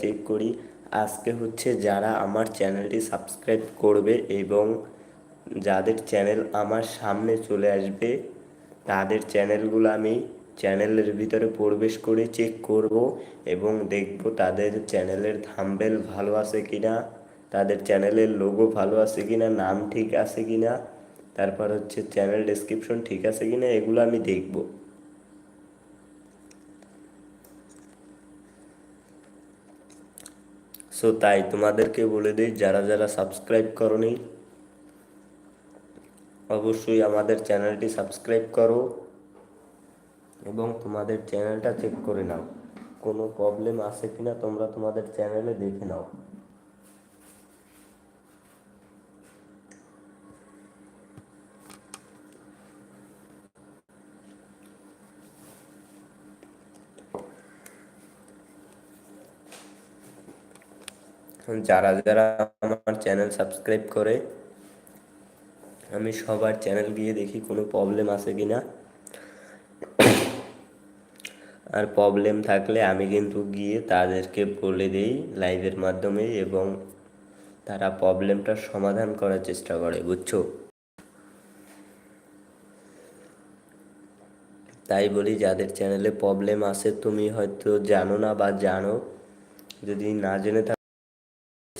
Check করি। আজকে হচ্ছে যারা আমার চ্যানেলটি সাবস্ক্রাইব করবে এবং যাদের চ্যানেল আমার সামনে চলে আসবে, তাদের চ্যানেলগুলো আমি চ্যানেলের ভিতরে প্রবেশ করে চেক করব এবং দেখব তাদের চ্যানেলের থাম্বেল ভালো আছে কিনা, তাদের চ্যানেলের লোগো ভালো আছে কিনা, নাম ঠিক আছে কিনা, তারপর হচ্ছে চ্যানেল ডেসক্রিপশন ঠিক আছে কিনা, এগুলো আমি দেখব। সো তাই তোমাদেরকে বলে দিই, যারা যারা সাবস্ক্রাইব করনি, অবশ্যই আমাদের চ্যানেলটি সাবস্ক্রাইব করো এবং তোমাদের চ্যানেলটা চেক করে নাও। কোনো প্রবলেম আছে কিনা তোমরা তোমাদের চ্যানেলে দেখে নাও। যারা যারা আমার চ্যানেল সাবস্ক্রাইব করে, আমি সবার চ্যানেল গিয়ে দেখি কোনো প্রবলেম আছে কি না আর প্রবলেম থাকলে আমি কিন্তু গিয়ে তাদেরকে বলে দিই লাইভের মাধ্যমে এবং তারা প্রবলেমটার সমাধান করার চেষ্টা করে, বুঝছ? তাই বলি যাদের চ্যানেলে প্রবলেম আছে, তুমি হয়তো জানো না বা জানো। যদি না জেনে থাকো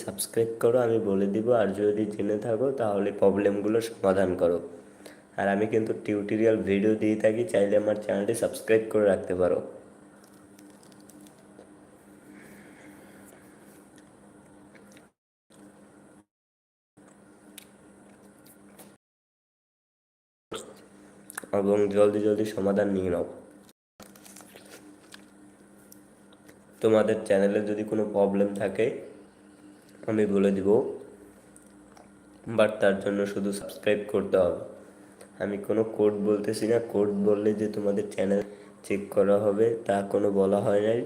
সাবস্ক্রাইব করো, আমি বলে দিব, আর যদি জেনে থাকো, তাহলে প্রবলেমগুলো সমাধান করো। আর আমি কিন্তু টিউটোরিয়াল ভিডিও দিয়ে থাকি, চাইলে আমার চ্যানেলটি সাবস্ক্রাইব করে রাখতে পারো। এবং জলদি জলদি সমাধান নিয়ে নাও। তোমাদের চ্যানেলে যদি কোনো প্রবলেম থাকে আমি বলে দিব বাট তার জন্য শুধু সাবস্ক্রাইব করতে হবে। আমি কোনো কোড বলতেছি না কোড বললে যে তোমাদের চ্যানেল চেক করা হবে, তা কোনো বলা হয় নাই।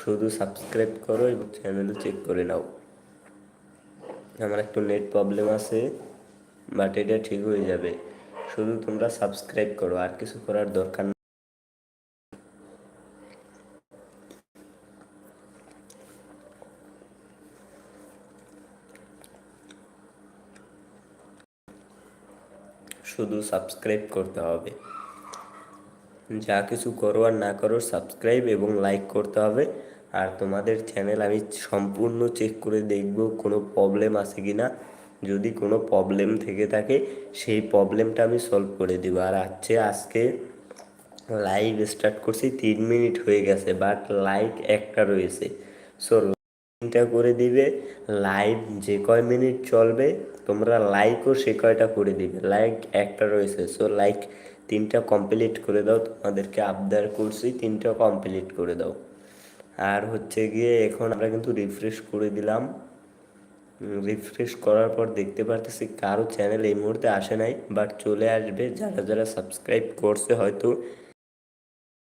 শুধু সাবস্ক্রাইব করো এবং চ্যানেল চেক করে নাও। আমার একটু নেট প্রবলেম আছে বাট এটা ঠিক হয়ে যাবে। শুধু তোমরা সাবস্ক্রাইব করো, আর কিছু করার দরকার নেই শুধু সাবস্ক্রাইব করতে হবে। যা কিছু করো আর না করো সাবস্ক্রাইব এবং লাইক করতে হবে। আর তোমাদের চ্যানেল আমি সম্পূর্ণ চেক করে দেখব কোনো প্রবলেম আছে কি না যদি কোনো প্রবলেম থেকে থাকে, সেই প্রবলেমটা আমি সলভ করে দিব। আর আছে আজকে লাইভ স্টার্ট করছি, তিন মিনিট হয়ে গেছে বাট লাইক একটা রয়েছে। সো তিনটা করে দিবে, লাইভ যে কয় মিনিট চলবে, তোমরা লাইকও সে কয়টা করে দিবে। লাইক একটা রয়েছে সো লাইক তিনটা কমপ্লিট করে দাও, তোমাদেরকে আবদার করছি, তিনটা কমপ্লিট করে দাও। আর হচ্ছে গিয়ে এখন আমরা কিন্তু রিফ্রেশ করে দিলাম। রিফ্রেশ করার পর দেখতে পারতেছি কারও চ্যানেল এই মুহূর্তে আসে নাই বাট চলে আসবে, যারা যারা সাবস্ক্রাইব করছে হয়তো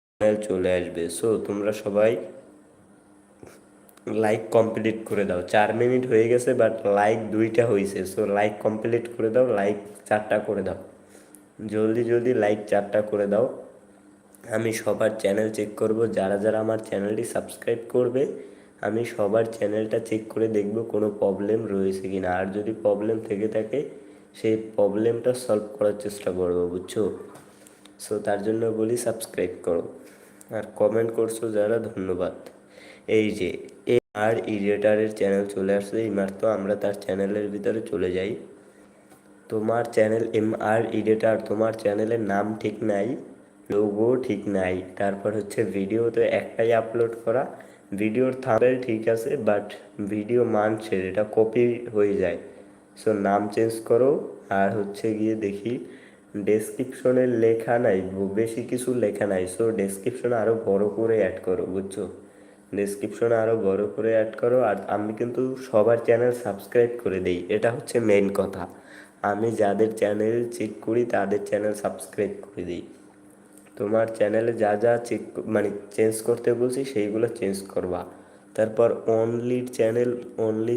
চ্যানেল চলে আসবে। সো তোমরা সবাই লাইক কমপ্লিট করে দাও। চার মিনিট হয়ে গেছে বাট লাইক দুইটা হয়েছে সো লাইক কমপ্লিট করে দাও লাইক চারটা করে দাও। জলদি জলদি লাইক চারটা করে দাও। আমি সবার চ্যানেল চেক করব। যারা যারা আমার চ্যানেলটি সাবস্ক্রাইব করবে, আমি সবার চ্যানেলটা চেক করে দেখব কোনো প্রবলেম রয়েছে কি না আর যদি প্রবলেম থেকে থাকে, সেই প্রবলেমটা সলভ করার চেষ্টা করব, বুঝছ? সো তার জন্য বলি সাবস্ক্রাইব করো। আর কমেন্ট করছ যারা, ধন্যবাদ। এই যে আর ইডিয়েটারের চ্যানেল চলে আসছে মাত্র আমরা তার চ্যানেলের ভিতরে চলে যাই। তোমার চ্যানেল এম আর ইডিয়েটার তোমার চ্যানেলের নাম ঠিক নাই লোগো ঠিক নাই। তারপর হচ্ছে ভিডিও তো একটাই আপলোড করা ভিডিওর থাম্বেল ঠিক আছে বাট ভিডিও মানছে এটা কপি হয়ে যায়। সো নাম চেঞ্জ করো, আর হচ্ছে গিয়ে দেখি ডেসক্রিপশনে লেখা নাই, বেশি কিছু লেখা নাই। সো ডেসক্রিপশন আরও বড় করে অ্যাড করো, বুঝছ? ডেসক্রিপশনে আরও বড় করে অ্যাড করো, আর আমি কিন্তু সবার চ্যানেল সাবস্ক্রাইব করে দিই, এটা হচ্ছে মেন কথা। আমি যাদের চ্যানেল চেক করি, তাদের চ্যানেল সাবস্ক্রাইব করে দিই। তোমার চ্যানেলে যা যা চেক মানে চেঞ্জ করতে বলছি, সেইগুলো চেঞ্জ করবা। তারপর অনলি চ্যানেল অনলি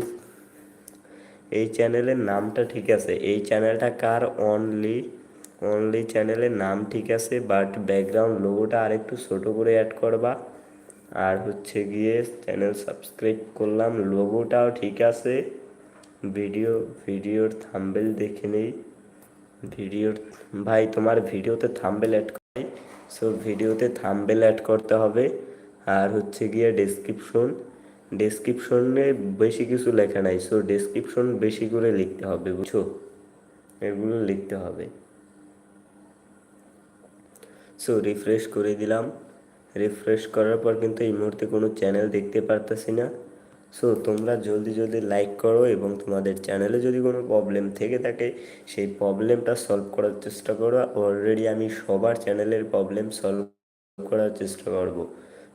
এই চ্যানেলের নামটা ঠিক আছে। এই চ্যানেলটা কার? অনলি অনলি চ্যানেলের নাম ঠিক আছে বাট ব্যাকগ্রাউন্ড লোগোটা আরেকটু ছোটো করে অ্যাড করবা। আর হচ্ছে গিয়ে চ্যানেল সাবস্ক্রাইব করলাম। লোগোটাও ঠিক আছে। ভিডিও ভিডিওর থাম্বেল দেখে নেই। ভিডিওর ভাই তোমার ভিডিওতে থাম্বেল অ্যাড করে সো ভিডিওতে থাম্বেল অ্যাড করতে হবে। আর হচ্ছে গিয়ে ডেসক্রিপশন ডেসক্রিপশনে বেশি কিছু লেখা নাই। সো ডেসক্রিপশন বেশি করে লিখতে হবে, বুঝছ? এগুলো লিখতে হবে। সো রিফ্রেশ করে দিলাম। রিফ্রেশ করার পর কিন্তু এই মুহূর্তে কোনো চ্যানেল দেখতে পারতেছি না। সো তোমরা জলদি জলদি লাইক করো এবং তোমাদের চ্যানেলে যদি কোনো প্রবলেম থেকে থাকে, সেই প্রবলেমটা সলভ করার চেষ্টা করো। অলরেডি আমি সবার চ্যানেলের প্রবলেম সলভ করার চেষ্টা করব।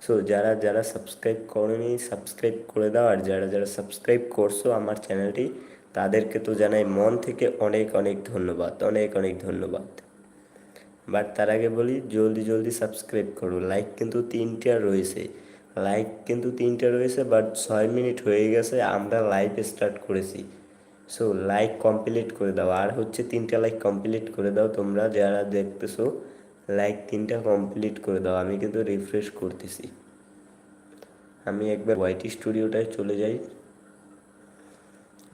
সো যারা যারা সাবস্ক্রাইব করেনি সাবস্ক্রাইব করে দাও। আর যারা যারা সাবস্ক্রাইব করছ আমার চ্যানেলটি তাদেরকে তো জানাই মন থেকে অনেক অনেক ধন্যবাদ। অনেক অনেক ধন্যবাদ। বাট তার আগে বলি, জলদি জলদি সাবস্ক্রাইব করো। লাইক কিন্তু তিনটা রয়েছে। লাইক কিন্তু তিনটা রয়েছে বাট ছয় মিনিট হয়ে গেছে, আমরা লাইভ স্টার্ট করেছি। সো লাইক কমপ্লিট করে দাও। আর হচ্ছে তিনটা লাইক কমপ্লিট করে দাও। তোমরা যারা দেখতেছো লাইক তিনটা কমপ্লিট করে দাও। আমি কিন্তু রিফ্রেশ করতেছি। আমি একবার ওয়াইটি স্টুডিওটায় চলে যাই।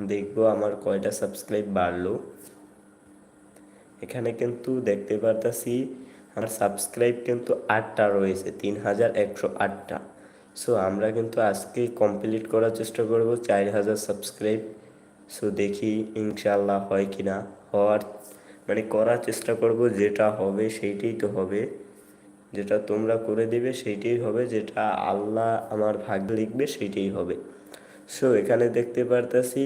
দেখব আমার কয়টা সাবস্ক্রাইব বাড়লো। এখানে কিন্তু দেখতে পারতাছি, আমার সাবস্ক্রাইব কিন্তু আটটা রয়েছে, তিন হাজার একশো আটটা। সো আমরা কিন্তু আজকে কমপ্লিট করার চেষ্টা করব, চার হাজার সাবস্ক্রাইব সো দেখি ইনশাল্লাহ হয় কি না, হওয়ার মানে করার চেষ্টা করব, যেটা হবে সেইটাই তো হবে। যেটা তোমরা করে দিবে সেইটাই হবে, যেটা আল্লাহ আমার ভাগ্য লিখবে সেইটাই হবে। সো এখানে দেখতে পারতাছি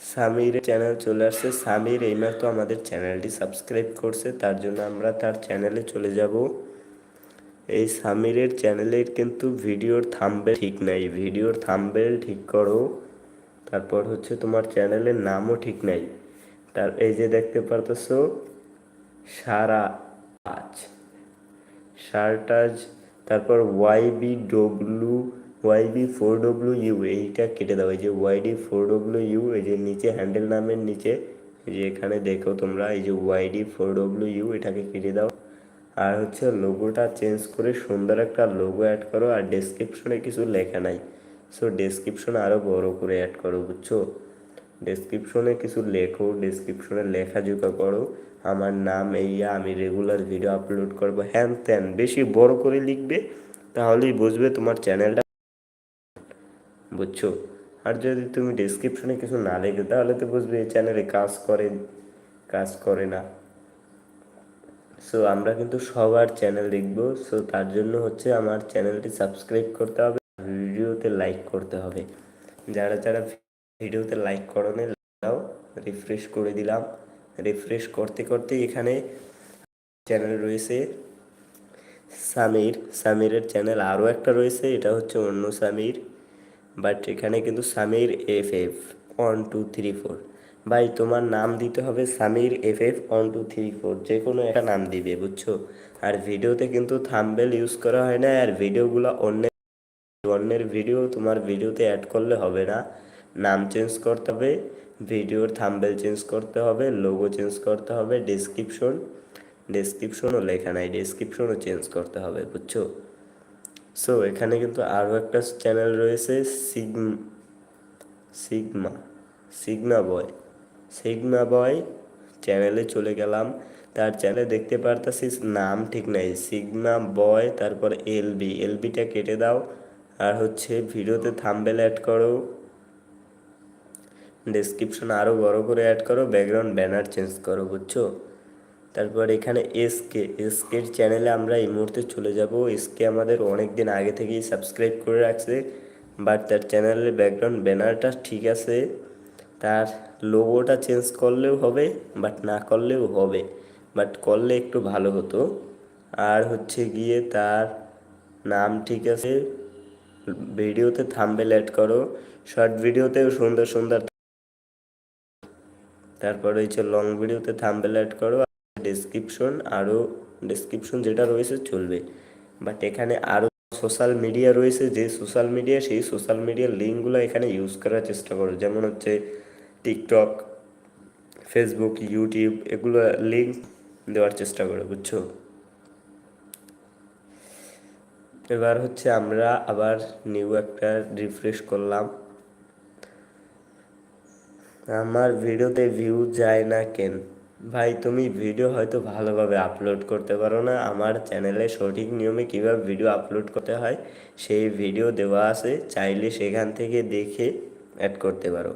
সামিরের চ্যানেল চলে আসছে। সামির এইমাত্র আমাদের চ্যানেলটি সাবস্ক্রাইব করছে, তার জন্য আমরা তার চ্যানেলে চলে যাব। এই সামিরের চ্যানেলের কিন্তু ভিডিওর থাম্বেল ঠিক নাই। ভিডিওর থাম্বেল ঠিক করো। তারপর হচ্ছে তোমার চ্যানেলের নামও ঠিক নাই। তার এই যে দেখতে পারতেছো, সারা আজ। সারটাজ, তারপর YB W YB four W U এইটা কেটে দাও, এই যে ওয়াইডি ফোর ডব্লিউ ইউ এই যে নিচে হ্যান্ডেল নামের নিচে যে এখানে দেখো তোমরা, এই যে ওয়াইডি ফোর ডব্লিউ ইউ এটাকে কেটে দাও। আর হচ্ছে লোগোটা চেঞ্জ করে সুন্দর একটা লোগো অ্যাড করো, আর ডেসক্রিপশনে কিছু লেখা নাই। সো ডেসক্রিপশন আরও বড় করে অ্যাড করো, বুঝছ? ডেসক্রিপশনে কিছু লেখো ডেসক্রিপশনে লেখাজোখা করো। আমার নাম এইয়া, আমি রেগুলার ভিডিও আপলোড করব। হ্যান ত্যান, বেশি বড় করে লিখবে, তাহলেই বুঝবে তোমার চ্যানেলটা বুঝছ? আর যদি তুমি ডেসক্রিপশনে কিছু না লেখো, তাহলে তো বুঝবে এই চ্যানেলে কাজ করে কাজ করে না। সো আমরা কিন্তু সবার চ্যানেল দেখব সো তার জন্য হচ্ছে আমার চ্যানেলটি সাবস্ক্রাইব করতে হবে, ভিডিওতে লাইক করতে হবে। যারা যারা ভিডিওতে লাইক করো দাও রিফ্রেশ করে দিলাম। রিফ্রেশ করতে করতে এখানে চ্যানেল রয়েছে সামির সামিরের চ্যানেল আরও একটা রয়েছে, এটা হচ্ছে অন্য সামির বাট এখানে কিন্তু Samir F F one two three four ভাই, তোমার নাম দিতে হবে Samir F F one two three four যে কোনো একটা নাম দিবে, বুঝছ? আর ভিডিওতে কিন্তু থাম্বেল ইউজ করা হয় না, আর ভিডিওগুলো অন্যের অন্যের ভিডিও তোমার ভিডিওতে অ্যাড করলে হবে না। নাম চেঞ্জ করতে হবে, ভিডিওর থাম্বেল চেঞ্জ করতে হবে লোগো চেঞ্জ করতে হবে ডেসক্রিপশন ডেসক্রিপশনও লেখা নাই ডেসক্রিপশনও চেঞ্জ করতে হবে, বুঝছ? সো এখানে কিন্তু আরও একটা চ্যানেল রয়েছে sigma sigma sigma boy sigma boy চ্যানেলে চলে গেলাম। তার চ্যানেলে দেখতে পারতাছি নাম ঠিক নাই। সিগমা বয় তারপর এলবি এলবিটা কেটে দাও। আর হচ্ছে ভিডিওতে থাম্বেল অ্যাড করো। ডেসক্রিপশন আরও বড় করে অ্যাড করো। ব্যাকগ্রাউন্ড ব্যানার চেঞ্জ করো, বুঝছ? তারপর এখানে এসকে এসকের চ্যানেলে আমরা এই মুহূর্তে চলে যাব। এসকে আমাদের অনেক দিন আগে থেকেই সাবস্ক্রাইব করে রাখছে বাট তার চ্যানেলের ব্যাকগ্রাউন্ড ব্যানারটা ঠিক আছে। তার লোগোটা চেঞ্জ করলেও হবে বাট না করলেও হবে। বাট করলে একটু ভালো হতো। আর হচ্ছে গিয়ে তার নাম ঠিক আছে। ভিডিওতে থাম্বেল অ্যাড করো। শর্ট ভিডিওতেও সুন্দর সুন্দর। তারপর হচ্ছে লং ভিডিওতে থাম্বেল অ্যাড করো। ডেসক্রিপশন আরও ডেসক্রিপশন যেটা রয়েছে চলবে। বাট এখানে আরও সোশ্যাল মিডিয়া রয়েছে, যে সোশ্যাল মিডিয়া সেই সোশ্যাল মিডিয়ার লিঙ্কগুলো এখানে ইউজ করার চেষ্টা করো। যেমন হচ্ছে টিকটক ফেসবুক ইউটিউব এগুলো লিঙ্ক দেওয়ার চেষ্টা করো, বুঝছ? এবার হচ্ছে আমরা আবার নিউ একটা রিফ্রেশ করলাম। আমার ভিডিওতে ভিউ যায় না কেন? ভাই, তুমি ভিডিও হয়তো ভালোভাবে আপলোড করতে পারো না। আমার চ্যানেলে সঠিক নিয়মে কীভাবে ভিডিও আপলোড করতে হয়, সেই ভিডিও দেওয়া আছে। চাইলে সেখান থেকে দেখে অ্যাড করতে পারো।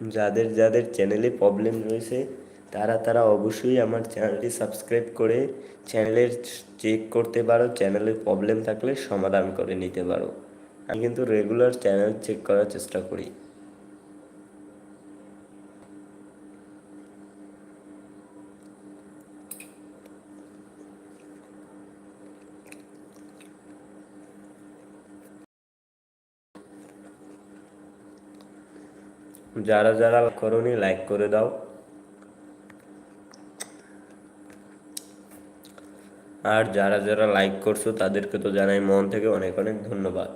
যাদের যাদের চ্যানেলে প্রবলেম রয়েছে, তারা তারা অবশ্যই আমার চ্যানেলটি সাবস্ক্রাইব করে চ্যানেলের চেক করতে পারো। চ্যানেলের প্রবলেম থাকলে সমাধান করে নিতে পারো। আমি কিন্তু রেগুলার চ্যানেল চেক করার চেষ্টা করি। যারা যারা করনি লাইক করে দাও। আর যারা যারা লাইক করছ, তাদেরকে তো জানাই মন থেকে অনেক অনেক ধন্যবাদ।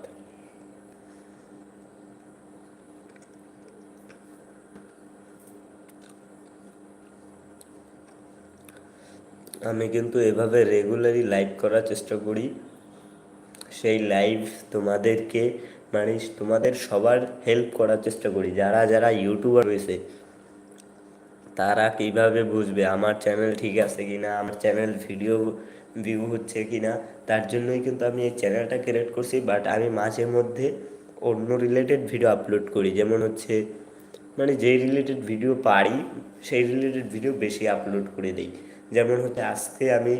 আমি কিন্তু এভাবে রেগুলারই লাইভ করার চেষ্টা করি। সেই লাইভ তোমাদেরকে মানে তোমাদের সবার হেল্প করার চেষ্টা করি। যারা যারা ইউটিউবার রয়েছে, তারা কীভাবে বুঝবে আমার চ্যানেল ঠিক আছে কি না আমার চ্যানেল ভিডিও ভিউ হচ্ছে কি না তার জন্যই কিন্তু আমি এই চ্যানেলটা ক্রিয়েট করছি বাট আমি মাঝে মধ্যে অন্য রিলেটেড ভিডিও আপলোড করি। যেমন হচ্ছে মানে যেই রিলেটেড ভিডিও পারি, সেই রিলেটেড ভিডিও বেশি আপলোড করে দিই। যেমন হচ্ছে, আজকে আমি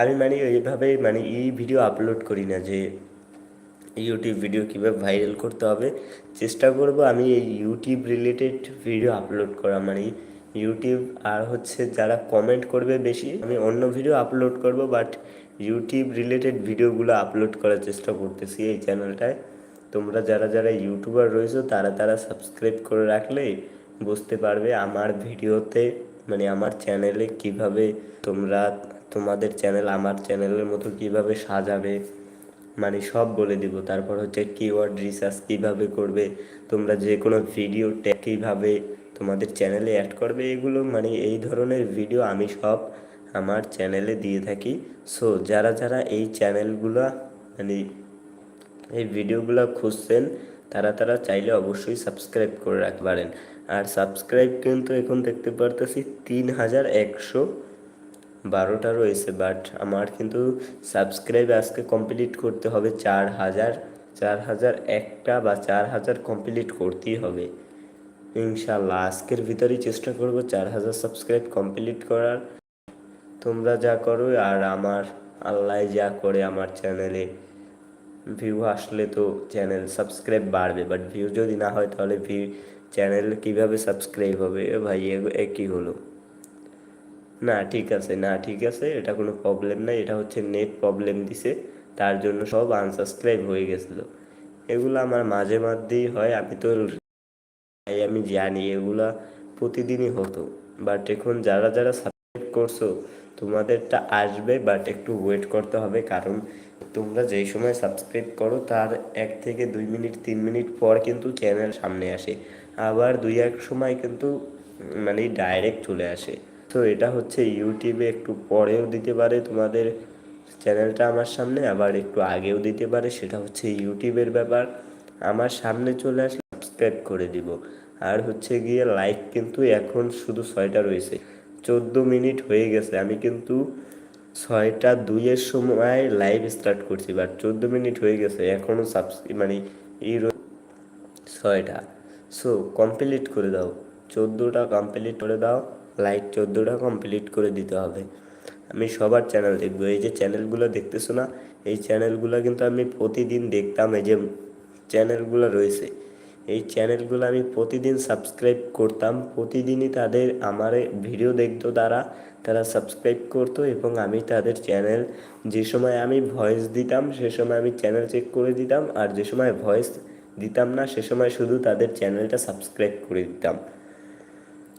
আমি মানে এইভাবে মানে এই ভিডিও আপলোড করি না যে ইউটিউব ভিডিও কীভাবে ভাইরাল করতে হবে, চেষ্টা করব আমি এই ইউটিউব রিলেটেড ভিডিও আপলোড করা। মানে ইউটিউব আর হচ্ছে যারা কমেন্ট করবে বেশি, আমি অন্য ভিডিও আপলোড করব বাট ইউটিউব রিলেটেড ভিডিওগুলো আপলোড করার চেষ্টা করতেছি এই চ্যানেলটায় তোমরা যারা যারা ইউটিউবার রয়েছো, তারা তারা সাবস্ক্রাইব করে রাখলে বুঝতে পারবে আমার ভিডিওতে মানে আমার চ্যানেলে কীভাবে তোমরা, তোমাদের চ্যানেল আমার চ্যানেলের মতো কীভাবে সাজাবে। মানে সব বলে দিব। তারপর হচ্ছে কিওয়ার্ড রিসার্চ কীভাবে করবে, তোমরা যে কোনো ভিডিও কীভাবে তোমাদের চ্যানেলে অ্যাড করবে, এগুলো মানে এই ধরনের ভিডিও আমি সব আমার চ্যানেলে দিয়ে থাকি। সো যারা যারা এই চ্যানেলগুলো মানে এই ভিডিওগুলো খুঁজছেন, তারা তারা চাইলে অবশ্যই সাবস্ক্রাইব করে রাখতে পারেন আর সাবস্ক্রাইব কিন্তু এখন দেখতে পারতেছি তিন হাজার একশো বারোটা রয়েছে বাট আমার কিন্তু সাবস্ক্রাইব আজকে কমপ্লিট করতে হবে চার হাজার। চার হাজার একটা বা চার হাজার কমপ্লিট করতেই হবে। ইনশাল্লাহ, আজকের ভিতরেই চেষ্টা করব চার হাজার সাবস্ক্রাইব কমপ্লিট করার। তোমরা যা করো আর আমার আল্লাহ যা করে আমার চ্যানেলে ভিউ আসলে তো চ্যানেল সাবস্ক্রাইব বাড়বে বাট ভিউ যদি না হয় তাহলে ভিউ চ্যানেল কীভাবে সাবস্ক্রাইব হবে? ভাই, এ হলো? না, ঠিক আছে, না, ঠিক আছে, এটা কোনো প্রবলেম নাই, এটা হচ্ছে নেট প্রবলেম দিছে, তার জন্য সব আনসাবস্ক্রাইব হয়ে গেছিল। এগুলো আমার মাঝে মধ্যেই হয়, আমি তো আমি জানি এগুলা প্রতিদিনই হতো। বাট এখন যারা যারা সাবস্ক্রাইব করছ, তোমাদেরটা আসবে বাট একটু ওয়েট করতে হবে, কারণ তোমরা যেই সময় সাবস্ক্রাইব করো, তার এক থেকে দুই মিনিট, তিন মিনিট পর কিন্তু চ্যানেল সামনে আসে। আবার দুই, এক সময় কিন্তু মানে ডাইরেক্ট চলে আসে। তো এটা হচ্ছে ইউটিউবে একটু পরেও দিতে পারে তোমাদের চ্যানেলটা আমার সামনে, আবার একটু আগেও দিতে পারে, সেটা হচ্ছে ইউটিউবের ব্যাপার। আমার সামনে চলে আসলে সাবস্ক্রাইব করে দিব। আর হচ্ছে গিয়ে লাইক কিন্তু এখন শুধু ছয়টা রয়েছে। চোদ্দ মিনিট হয়ে গেছে, আমি কিন্তু ছয়টা দুইয়ের সময় লাইভ স্টার্ট করছি বাট চোদ্দ মিনিট হয়ে গেছে এখনও সাবস মানে এই ছয়টা। সো কমপ্লিট করে দাও। চোদ্দোটা কমপ্লিট করে দাও। লাইক চোদ্দোটা কমপ্লিট করে দিতে হবে। আমি সবার চ্যানেল দেখব। এই যে চ্যানেলগুলো দেখতেছো না, এই চ্যানেলগুলো কিন্তু আমি প্রতিদিন দেখতাম। এই যে চ্যানেলগুলো রয়েছে, এই চ্যানেলগুলো আমি প্রতিদিন সাবস্ক্রাইব করতাম। প্রতিদিনই তাদের আমার ভিডিও দেখতো তারা তারা সাবস্ক্রাইব করতো এবং আমি তাদের চ্যানেল যে সময় আমি ভয়েস দিতাম, সে সময় আমি চ্যানেল চেক করে দিতাম। আর যে সময় ভয়েস দিতাম না, সে সময় শুধু তাদের চ্যানেলটা সাবস্ক্রাইব করে দিতাম।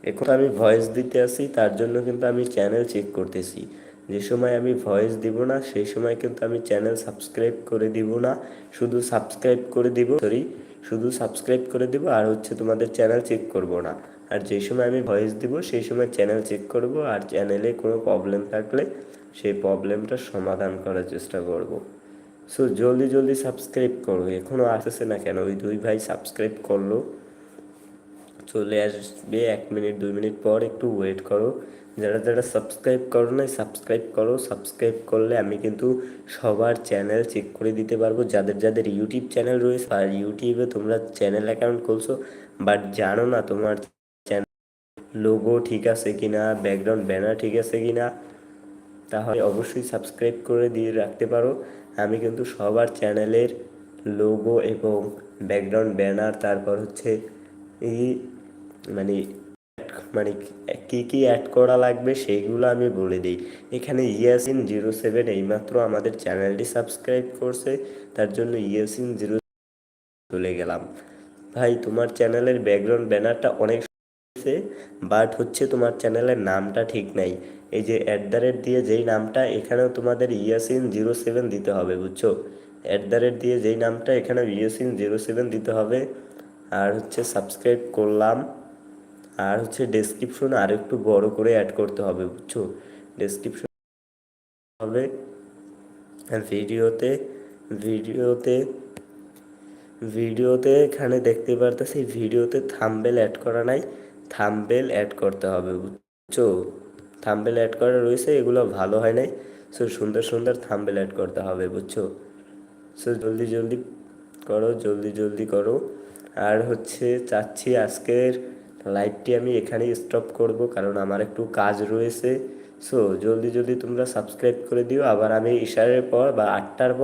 এখন আমি ভয়েস দিতে আসি, তার জন্য কিন্তু আমি চ্যানেল চেক করতেছি। যে সময় আমি ভয়েস দিব না, সেই সময় কিন্তু আমি চ্যানেল সাবস্ক্রাইব করে দিব না। শুধু সাবস্ক্রাইব করে দিব সরি শুধু সাবস্ক্রাইব করে দিব আর হচ্ছে তোমাদের চ্যানেল চেক করব না। আর যেই সময় আমি ভয়েস দিব, সেই সময় চ্যানেল চেক করব আর চ্যানেলে কোনো প্রবলেম থাকলে সেই প্রবলেমটা সমাধান করার চেষ্টা করব। সো জলদি জলদি সাবস্ক্রাইব করো। এখনও আসতেছে না কেন? ওই দুই ভাই সাবস্ক্রাইব করল। চলে আসবে এক মিনিট, দুই মিনিট পর একটু ওয়েট করো। যারা যারা সাবস্ক্রাইব করো না সাবস্ক্রাইব করো। সাবস্ক্রাইব করলে আমি কিন্তু সবার চ্যানেল চেক করে দিতে পারব। যাদের যাদের ইউটিউব চ্যানেল রয়েছে, আর ইউটিউবে তোমরা চ্যানেল অ্যাকাউন্ট খুলছো বাট জানো না তোমার চ্যানেল লোগো ঠিক আছে কি না ব্যাকগ্রাউন্ড ব্যানার ঠিক আছে কি না তাহলে অবশ্যই সাবস্ক্রাইব করে দিয়ে রাখতে পারো। আমি কিন্তু সবার চ্যানেলের লোগো এবং ব্যাকগ্রাউন্ড ব্যানার তারপর হচ্ছে এই মানে মানে কি কি অ্যাড করা লাগবে সেইগুলো আমি বলে দিই। এখানে ইয়াসিন জিরো সেভেন এইমাত্র আমাদের চ্যানেলটি সাবস্ক্রাইব করছে, তার জন্য ইয়াসিন জিরো চলে গেলাম। ভাই, তোমার চ্যানেলের ব্যাকগ্রাউন্ড ব্যানারটা অনেক বাট হচ্ছে তোমার চ্যানেলের নামটা ঠিক নাই। এই যে অ্যাট দ্য রেট দিয়ে যেই নামটা, এখানেও তোমাদের ইয়াসিন জিরো সেভেন দিতে হবে, বুঝছ? অ্যাট দ্য রেট দিয়ে যেই নামটা এখানে ইয়াসিন জিরো সেভেন দিতে হবে। আর হচ্ছে সাবস্ক্রাইব করলাম। আর হচ্ছে ডেসক্রিপশন আর একটু বড় করে অ্যাড করতে হবে, বুঝছ? ডেসক্রিপশন হবে ভিডিওতে ভিডিওতে ভিডিওতে এখানে দেখতে পারতেছি, ভিডিওতে থাম্বেল অ্যাড করা নাই থাম্বেল অ্যাড করতে হবে, বুঝছ? থাম্বেল অ্যাড করা রয়েছে, এগুলো ভালো হয় নাই সো সুন্দর সুন্দর থাম্বেল অ্যাড করতে হবে, বুঝছ? সো জলদি জলদি করো, জলদি জলদি করো। আর হচ্ছে চাচ্ছি আজকের লাইভটি আমি এখানেই স্টপ করব, কারণ আমার একটু কাজ রয়েছে। সো জলদি জলদি তোমরা সাবস্ক্রাইব করে দিও। আবার আমি ইশারের পর বা আটটার পর